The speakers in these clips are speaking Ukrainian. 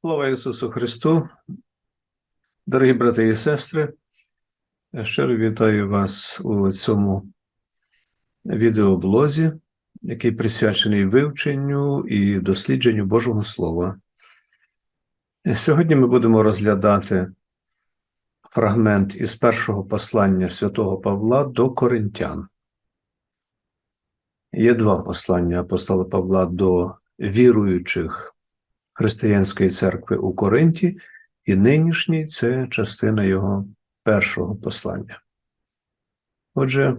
Слава Ісусу Христу, дорогі брати і сестри, я щиро вітаю вас у цьому відеоблозі, який присвячений вивченню і дослідженню Божого Слова. Сьогодні ми будемо розглядати фрагмент із першого послання святого Павла до Коринтян. Є два послання апостола Павла до віруючих Християнської церкви у Коринті, і нинішній це частина його першого послання. Отже,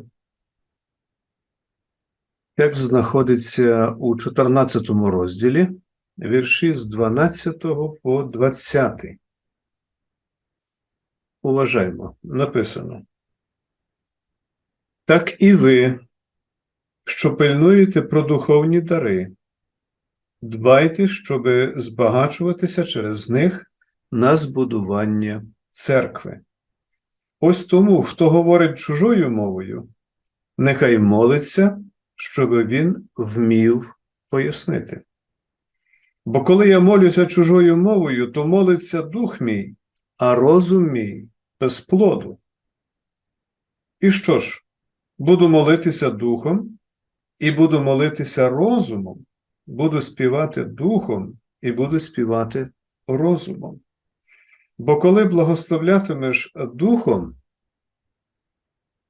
текст знаходиться у 14 розділі, вірші з 12 по 20. Уважаємо, написано. Так і ви, що пильнуєте про духовні дари, Дбайте, щоб збагачуватися через них на збудування церкви. Ось тому, хто говорить чужою мовою, нехай молиться, щоб він вмів пояснити. Бо коли я молюся чужою мовою, то молиться дух мій, а розум мій без плоду. І що ж, буду молитися духом і буду молитися розумом буду співати духом і буду співати розумом. Бо коли благословлятимеш духом,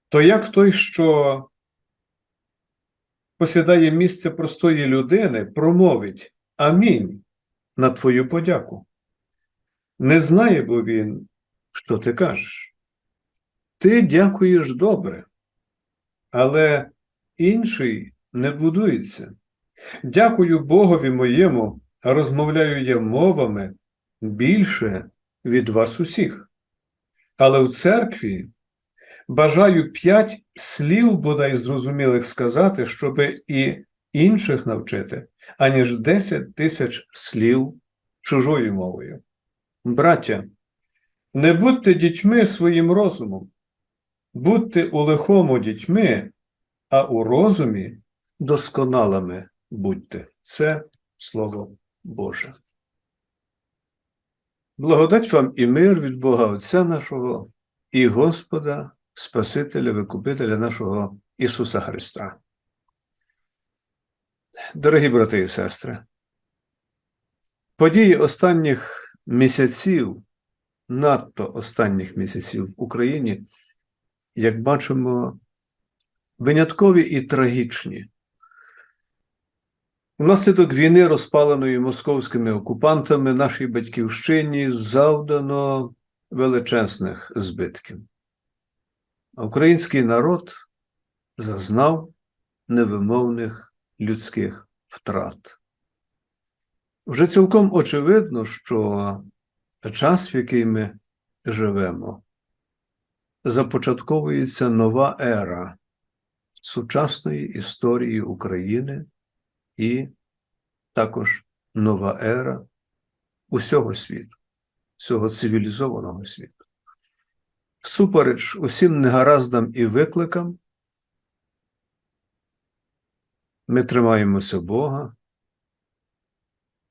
то як той, що посідає місце простої людини, промовить Амінь на твою подяку. Не знає, бо він, що ти кажеш. Ти дякуєш добре, але інший не будується. Дякую Богові моєму, розмовляю я мовами більше від вас усіх. Але в церкві бажаю п'ять слів бодай зрозумілих сказати, щоб і інших навчити, аніж десять тисяч слів чужою мовою. Браття, не будьте дітьми своїм розумом, будьте у лихому дітьми, а у розумі досконалими будьте. Це Слово Боже. Благодать вам і мир від Бога Отця нашого і Господа, Спасителя, Викупителя нашого Ісуса Христа. Дорогі брати і сестри, події останніх місяців, надто останніх місяців в Україні, як бачимо, виняткові і трагічні. Внаслідок війни, розпаленої московськими окупантами, нашій батьківщині завдано величезних збитків. Український народ зазнав невимовних людських втрат. Вже цілком очевидно, що час, в який ми живемо, започатковується нова ера сучасної історії України і також нова ера усього світу, всього цивілізованого світу. Всупереч усім негараздам і викликам, ми тримаємося Бога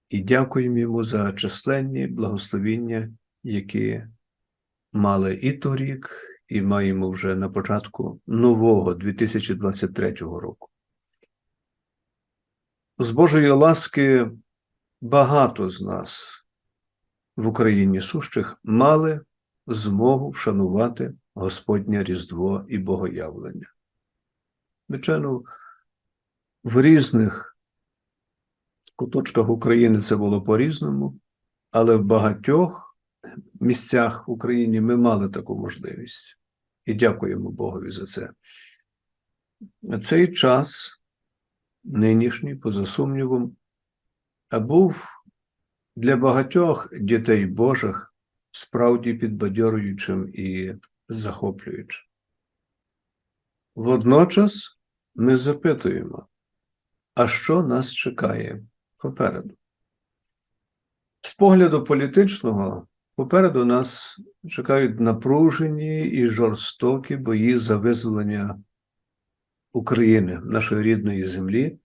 і дякуємо йому за численні благословіння, які мали і торік, і маємо вже на початку нового 2023 року. З Божої ласки багато з нас в Україні сущих мали змогу вшанувати Господнє Різдво і Богоявлення. Звичайно, в різних куточках України це було по-різному, але в багатьох місцях в Україні ми мали таку можливість і дякуємо Богові за це. Цей час нинішній, поза сумнівом, був для багатьох дітей Божих справді підбадьорюючим і захоплюючим. Водночас ми запитуємо, а що нас чекає попереду? З погляду політичного, попереду нас чекають напружені і жорстокі бої за визволення України, нашої рідної землі,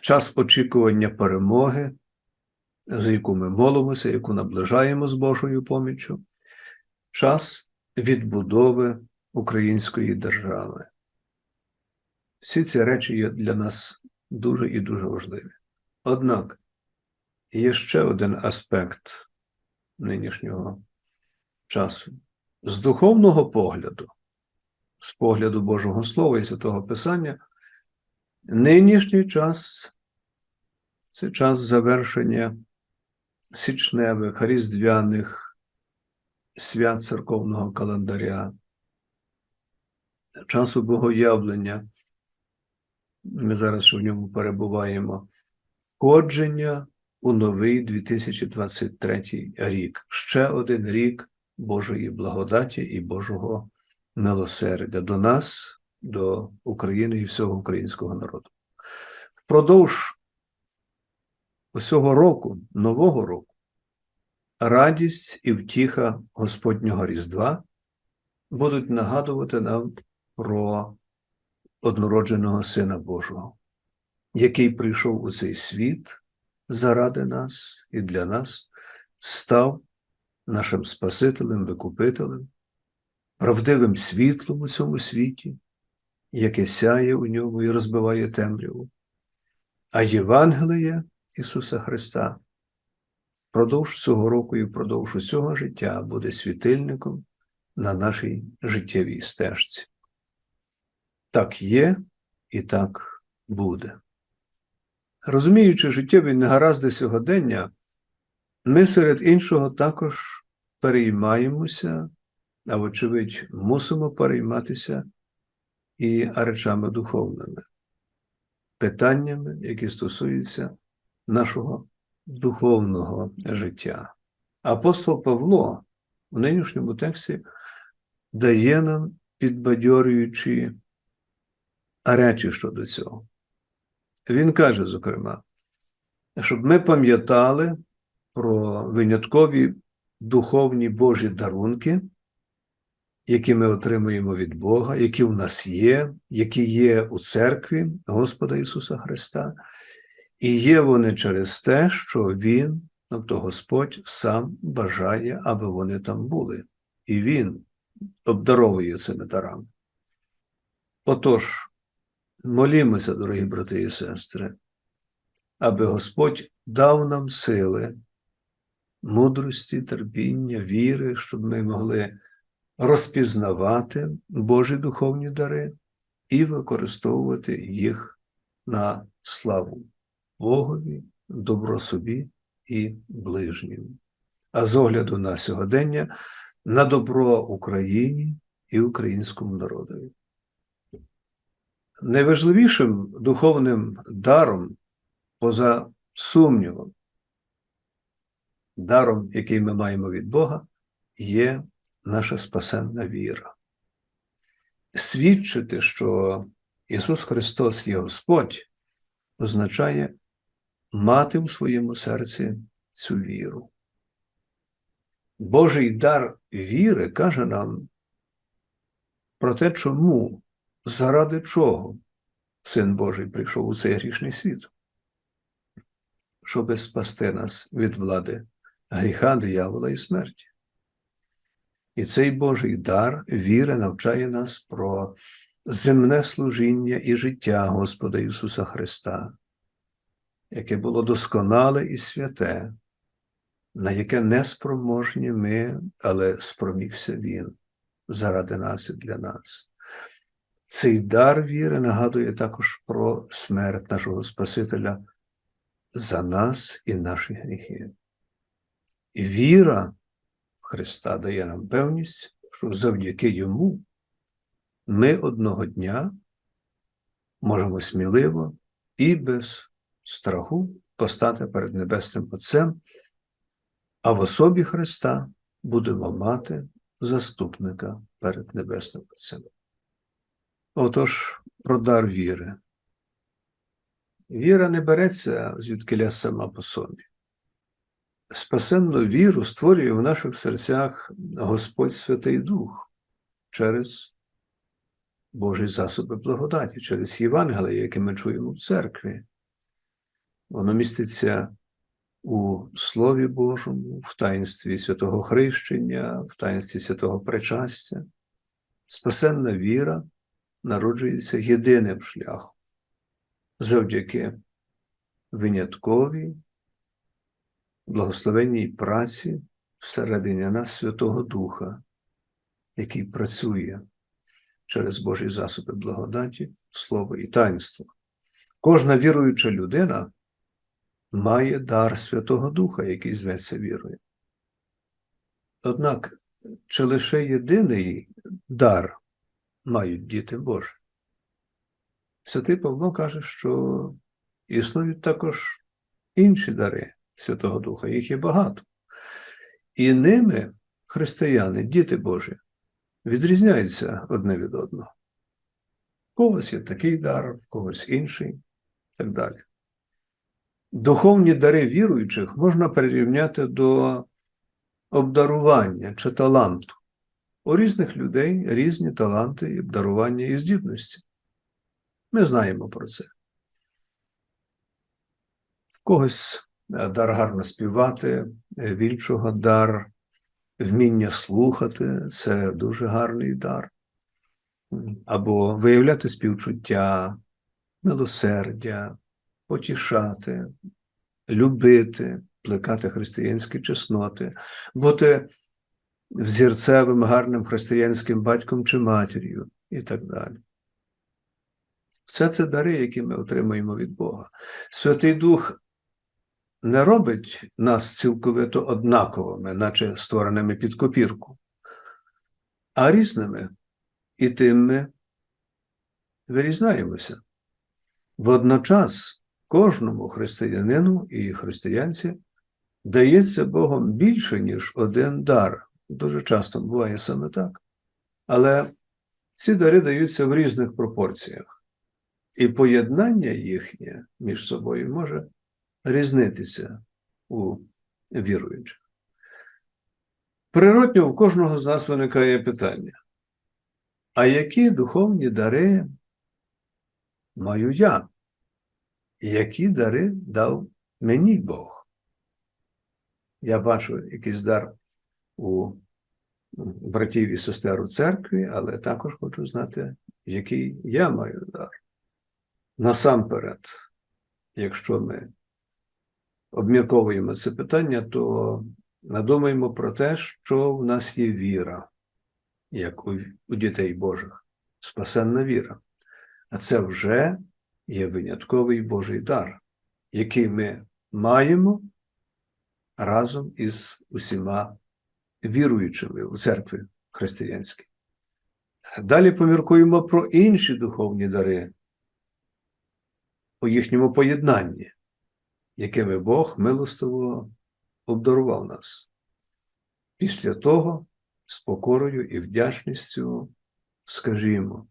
час очікування перемоги, за яку ми молимося, яку наближаємо з Божою поміччю, час відбудови української держави. Всі ці речі є для нас дуже і дуже важливі. Однак є ще один аспект нинішнього часу. З духовного погляду, з погляду Божого Слова і Святого Писання, нинішній час це час завершення січневих, різдвяних свят церковного календаря, часу богоявлення. Ми зараз в ньому перебуваємо. Входження у новий 2023 рік. Ще один рік Божої благодаті і Божого милосердя до нас, до України і всього українського народу. Впродовж усього року, нового року, радість і втіха Господнього Різдва будуть нагадувати нам про однородженого Сина Божого, який прийшов у цей світ заради нас і для нас, став нашим Спасителем, Викупителем, правдивим світлом у цьому світі, яке сяє у ньому і розбиває темряву. А Євангеліє Ісуса Христа впродовж цього року і впродовж усього життя буде світильником на нашій життєвій стежці. Так є і так буде. Розуміючи життєві негаразди сьогодення, ми серед іншого також переймаємося, а вочевидь, мусимо перейматися і речами духовними, питаннями, які стосуються нашого духовного життя. Апостол Павло в нинішньому тексті дає нам підбадьорюючі речі щодо цього. Він каже, зокрема, щоб ми пам'ятали про виняткові духовні Божі дарунки, які ми отримуємо від Бога, які в нас є, які є у церкві Господа Ісуса Христа, і є вони через те, що Він, тобто Господь, сам бажає, аби вони там були, і Він обдаровує цими дарами. Отож, молімося, дорогі брати і сестри, аби Господь дав нам сили, мудрості, терпіння, віри, щоб ми могли розпізнавати Божі духовні дари і використовувати їх на славу Богові, добро собі і ближнім. А з огляду на сьогодення на добро Україні і українському народові. Найважливішим духовним даром, поза сумнівом, даром, який ми маємо від Бога, є наша спасенна віра. Свідчити, що Ісус Христос є Господь, означає мати у своєму серці цю віру. Божий дар віри каже нам про те, чому, заради чого Син Божий прийшов у цей грішний світ, щоб спасти нас від влади гріха, диявола і смерті. І цей Божий дар віри навчає нас про земне служіння і життя Господа Ісуса Христа, яке було досконале і святе, на яке не спроможні ми, але спромігся Він заради нас і для нас. Цей дар віри нагадує також про смерть нашого Спасителя за нас і наші гріхи. Віра Христа дає нам певність, що завдяки Йому ми одного дня можемо сміливо і без страху постати перед Небесним Отцем, а в особі Христа будемо мати заступника перед Небесним Отцем. Отож, про дар віри. Віра не береться звідкиля сама по собі. Спасенну віру створює в наших серцях Господь Святий Дух через Божі засоби благодаті, через Євангеліє, яке ми чуємо в церкві. Воно міститься у Слові Божому, в таїнстві святого хрещення, в таїнстві святого причастя. Спасенна віра народжується єдиним шляхом завдяки винятковій, благословенній праці всередині нас Святого Духа, який працює через Божі засоби благодаті, Слово і таїнство. Кожна віруюча людина має дар Святого Духа, який зветься вірою. Однак, чи лише єдиний дар мають діти Божі? Святий Павло каже, що існують також інші дари Святого Духа, їх є багато. І ними християни, діти Божі, відрізняються одне від одного. У когось є такий дар, когось інший, і так далі. Духовні дари віруючих можна прирівняти до обдарування чи таланту. У різних людей різні таланти і обдарування і здібності. Ми знаємо про це. В когось дар гарно співати, в іншого дар вміння слухати це дуже гарний дар. Або виявляти співчуття, милосердя, потішати, любити, плекати християнські чесноти, бути взірцевим гарним християнським батьком чи матір'ю і так далі. Все це дари, які ми отримуємо від Бога. Святий Дух не робить нас цілковито однаковими, наче створеними під копірку, а різними, і тим ми вирізнаємося. Водночас кожному християнину і християнці дається Богом більше, ніж один дар. Дуже часто буває саме так. Але ці дари даються в різних пропорціях, і поєднання їхнє між собою може різнитися у віруючих. Природньо в кожного з нас виникає питання: а які духовні дари маю я? Які дари дав мені Бог? Я бачу якийсь дар у братів і сестер у церкві, але також хочу знати, який я маю дар. Насамперед, якщо ми обмірковуємо це питання, то надумаємо про те, що в нас є віра, як у, у дітей Божих, спасенна віра. А це вже є винятковий Божий дар, який ми маємо разом із усіма віруючими у церкві християнській. Далі поміркуємо про інші духовні дари у їхньому поєднанні, якими Бог милостиво обдарував нас. Після того з покорою і вдячністю скажімо,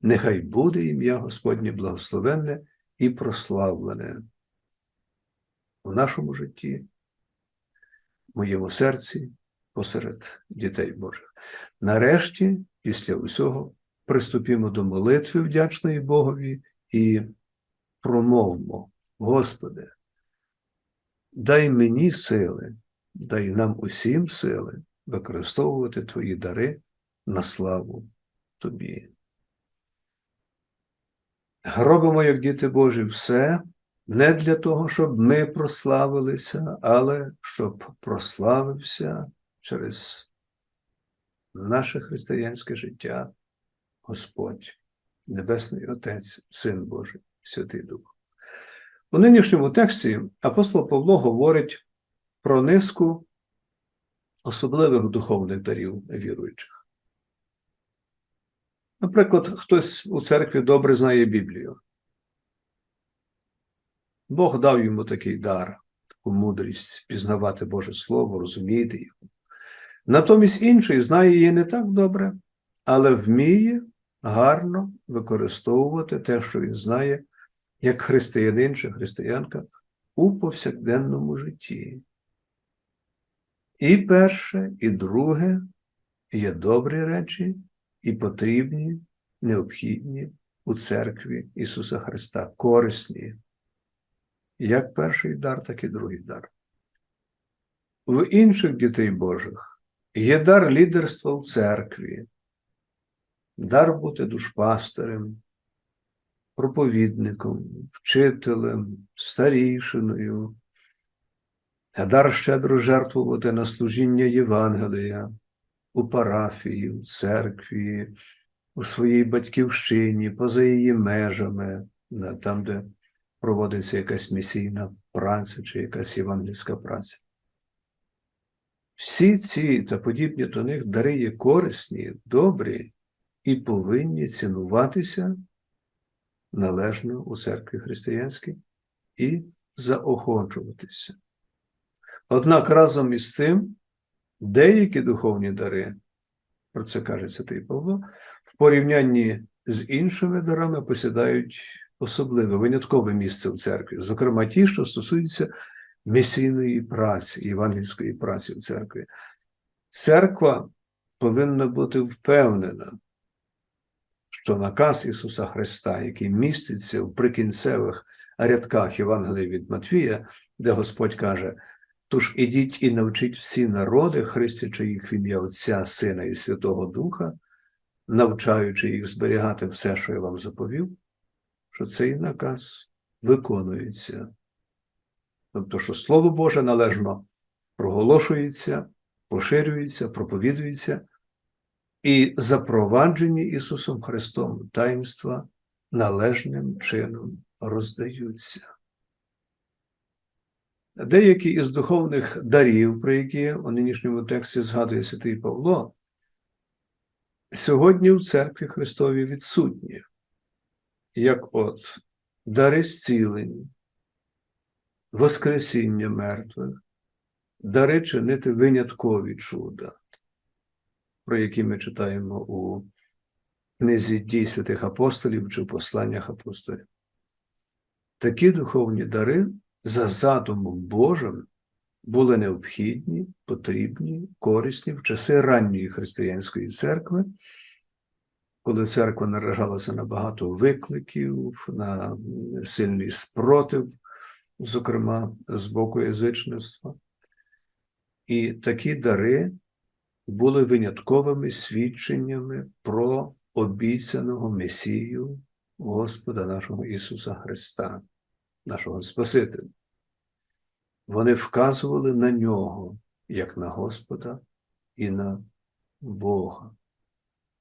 нехай буде ім'я Господнє благословенне і прославлене в нашому житті, в моєму серці, посеред дітей Божих. Нарешті, після усього, приступімо до молитви вдячної Богові і промовмо, Господи, дай мені сили, дай нам усім сили використовувати Твої дари на славу Тобі. Робимо, як діти Божі, все не для того, щоб ми прославилися, але щоб прославився через наше християнське життя Господь, Небесний Отець, Син Божий, Святий Дух. У нинішньому тексті апостол Павло говорить про низку особливих духовних дарів віруючих. Наприклад, хтось у церкві добре знає Біблію. Бог дав йому такий дар, таку мудрість пізнавати Боже Слово, розуміти його. Натомість інший знає її не так добре, але вміє гарно використовувати те, що він знає, як християнин чи християнка у повсякденному житті. І перше, і друге є добрі речі і потрібні, необхідні у церкві Ісуса Христа, корисні. як перший дар, так і другий дар. В інших дітей Божих є дар лідерства в церкві, дар бути душпастерем, проповідником, вчителем, старішиною, а дар щедро жертвувати на служіння Євангелія у парафії, у церкві, у своїй батьківщині, поза її межами, там, де проводиться якась місійна праця чи якась євангельська праця. Всі ці та подібні до них дари є корисні, добрі і повинні цінуватися належно у церкві християнській і заохочуватися. Однак разом із тим, деякі духовні дари, про це каже Святий Павло, в порівнянні з іншими дарами посідають особливе виняткове місце в церкві, зокрема ті, що стосуються місійної праці, євангельської праці в церкві. Церква повинна бути впевнена, що наказ Ісуса Христа, який міститься в прикінцевих рядках Євангелія від Матвія, де Господь каже: Тож ідіть і навчіть всі народи, хрестячи їх в ім'я Отця, Сина і Святого Духа, навчаючи їх зберігати все, що я вам заповів, що цей наказ виконується. Тобто, що Слово Боже належно проголошується, поширюється, проповідується, і запроваджені Ісусом Христом таїнства належним чином роздаються. Деякі із духовних дарів, про які у нинішньому тексті згадує Святий Павло, сьогодні в церкві Христові відсутні, як от дари зцілення, Воскресіння мертвих, дари чинити виняткові чуда, про які ми читаємо у книзі дій святих апостолів чи в посланнях апостолів. Такі духовні дари за задумом Божим були необхідні, потрібні, корисні в часи ранньої християнської церкви, коли церква наражалася на багато викликів, на сильний спротив, зокрема з боку язичництва. І такі дари були винятковими свідченнями про обіцяного Месію Господа нашого Ісуса Христа нашого Спасителя. Вони вказували на нього, як на Господа і на Бога,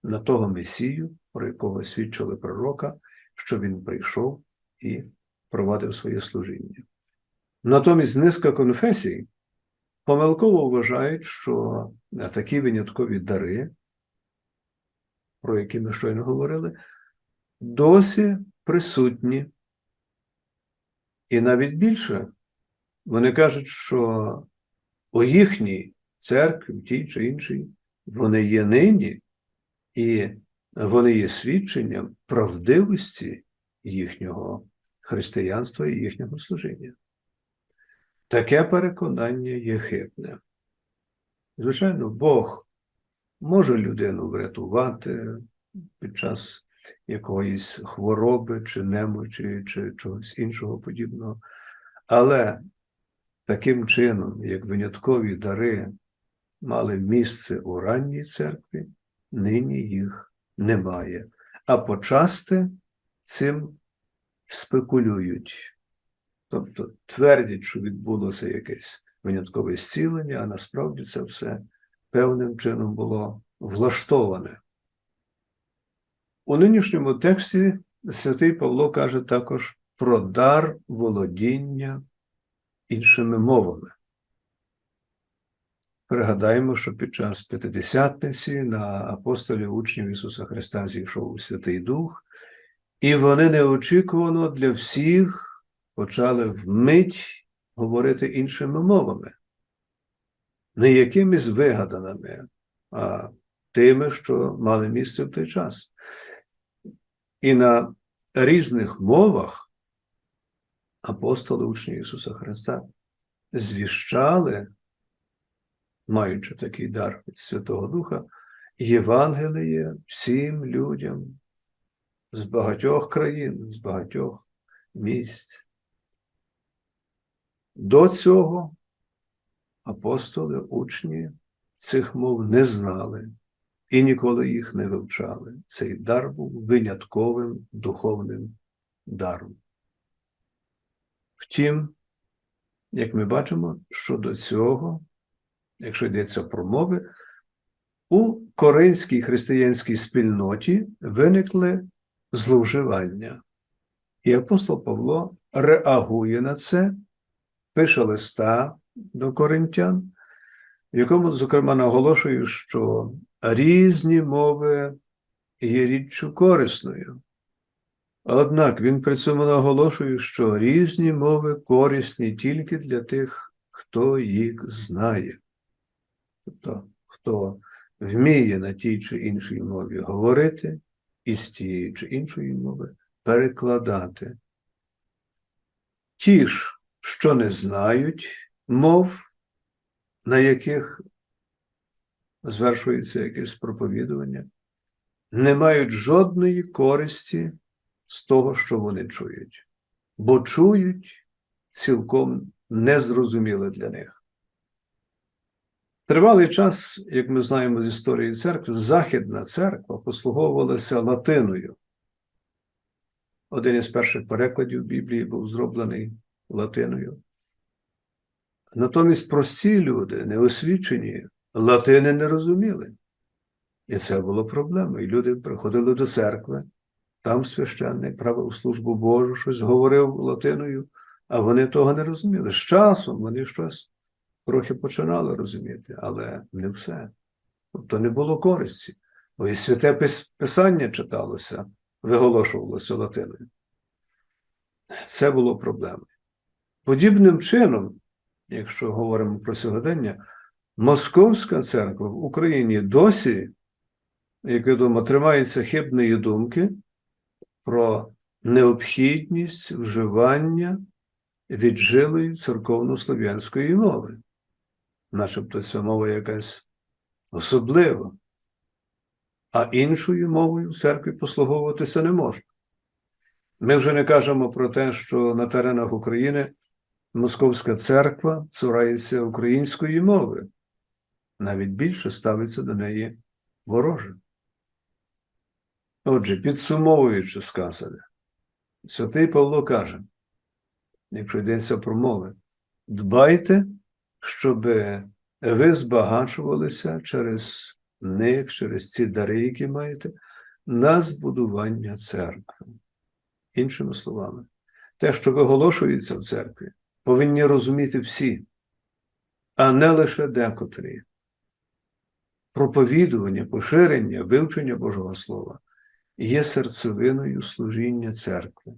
на того Месію, про якого свідчили пророка, що він прийшов і провадив своє служіння. Натомість низка конфесій помилково вважають, що такі виняткові дари, про які ми щойно говорили, досі присутні і навіть більше, вони кажуть, що у їхній церкві, в тій чи іншій, вони є нині, і вони є свідченням правдивості їхнього християнства і їхнього служіння. Таке переконання є хибне. Звичайно, Бог може людину врятувати під час якоїсь хвороби, чи немочі, чи чогось іншого подібного. Але таким чином, як виняткові дари мали місце у ранній церкві, нині їх немає. А почасти цим спекулюють. Тобто твердять, що відбулося якесь виняткове зцілення, а насправді це все певним чином було влаштоване. У нинішньому тексті святий Павло каже також про дар володіння іншими мовами. Пригадаємо, що під час П'ятидесятниці на апостолів учнів Ісуса Христа зійшов Святий Дух, і вони неочікувано для всіх почали вмить говорити іншими мовами, не якимись вигаданими, а тими, що мали місце в той час. І на різних мовах апостоли учні Ісуса Христа звіщали, маючи такий дар від Святого Духа, Євангеліє всім людям з багатьох країн, з багатьох місць. До цього апостоли, учні цих мов не знали і ніколи їх не вивчали. Цей дар був винятковим духовним даром. Втім, як ми бачимо, що до цього, якщо йдеться про мови, у коринській християнській спільноті виникли зловживання. І апостол Павло реагує на це, пише листа до коринтян, в якому, зокрема, наголошує, що різні мови є річчю корисною. Однак він при цьому наголошує, що різні мови корисні тільки для тих, хто їх знає. Тобто, хто вміє на тій чи іншій мові говорити і з тієї чи іншої мови перекладати. Ті ж, що не знають мов, на яких звершується якесь проповідування, не мають жодної користі з того, що вони чують, бо чують цілком незрозуміле для них. Тривалий час, як ми знаємо з історії церкви, Західна церква послуговувалася латиною. Один із перших перекладів Біблії був зроблений латиною. Натомість прості люди, неосвічені, латини не розуміли. І це було проблемою. І люди приходили до церкви, там священник правив службу Божу, щось говорив латиною, а вони того не розуміли. З часом вони щось трохи починали розуміти, але не все. Тобто не було користі. Бо і святе Писання читалося, виголошувалося латиною. Це було проблемою. Подібним чином, якщо говоримо про сьогодення, Московська церква в Україні досі, як відомо, тримається хибної думки про необхідність вживання віджилої церковно-слов'янської мови, начебто ця мова якась особлива, а іншою мовою в церкві послуговуватися не можна. Ми вже не кажемо про те, що на теренах України Московська церква цурається української мови, навіть більше ставиться до неї вороже. Отже, підсумовуючи сказане, святий Павло каже, якщо йдеться про мови, дбайте, щоб ви збагачувалися через них, через ці дари, які маєте, на збудування церкви. Іншими словами, те, що виголошується в церкві, повинні розуміти всі, а не лише декотрі. Проповідування, поширення, вивчення Божого Слова є серцевиною служіння церкви.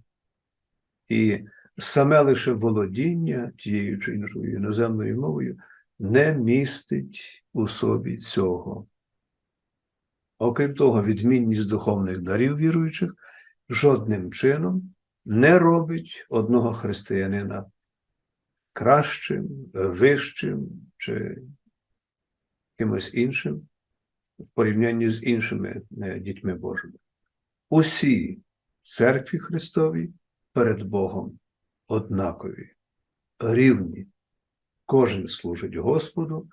І саме лише володіння тією чи іншою іноземною мовою не містить у собі цього. Окрім того, відмінність духовних дарів віруючих жодним чином не робить одного християнина кращим, вищим чи кимось іншим в порівнянні з іншими е, дітьми Божими. Усі церкві Христовій перед Богом однакові, рівні. Кожен служить Господу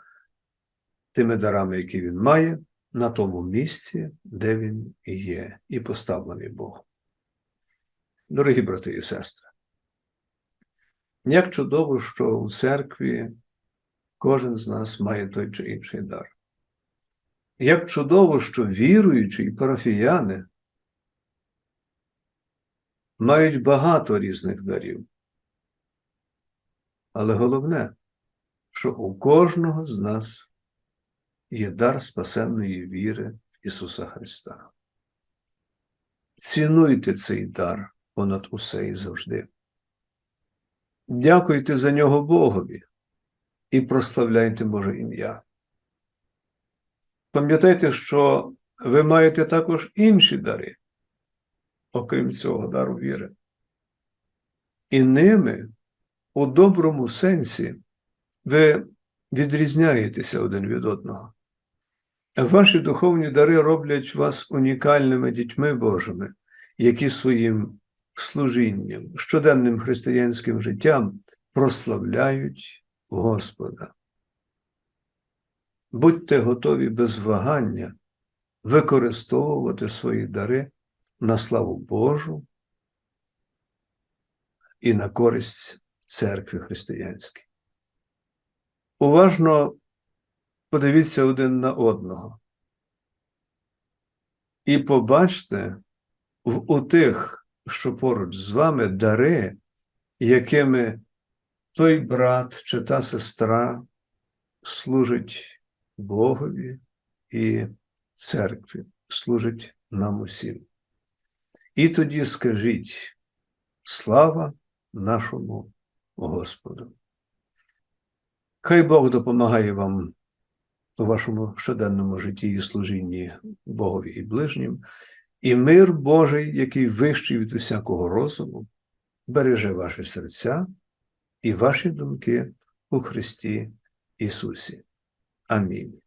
тими дарами, які він має, на тому місці, де він є, і поставлений Богом. Дорогі брати і сестри, як чудово, що у церкві кожен з нас має той чи інший дар. Як чудово, що віруючі і парафіяни мають багато різних дарів. Але головне, що у кожного з нас є дар спасенної віри в Ісуса Христа. Цінуйте цей дар понад усе і завжди. Дякуйте за нього Богові і прославляйте Боже ім'я. Пам'ятайте, що ви маєте також інші дари, окрім цього дару віри. І ними, у доброму сенсі, ви відрізняєтеся один від одного. Ваші духовні дари роблять вас унікальними дітьми Божими, які своїм служінням, щоденним християнським життям прославляють Господа. Будьте готові без вагання використовувати свої дари на славу Божу і на користь церкви християнській. Уважно подивіться один на одного і побачте в у тих, що поруч з вами, дари, якими той брат чи та сестра служить Богові і церкві, служить нам усім. І тоді скажіть слава нашому Господу. Хай Бог допомагає вам у вашому щоденному житті і служінні Богові і ближнім, і мир Божий, який вищий від усякого розуму, береже ваші серця і ваші думки у Христі Ісусі. Амінь.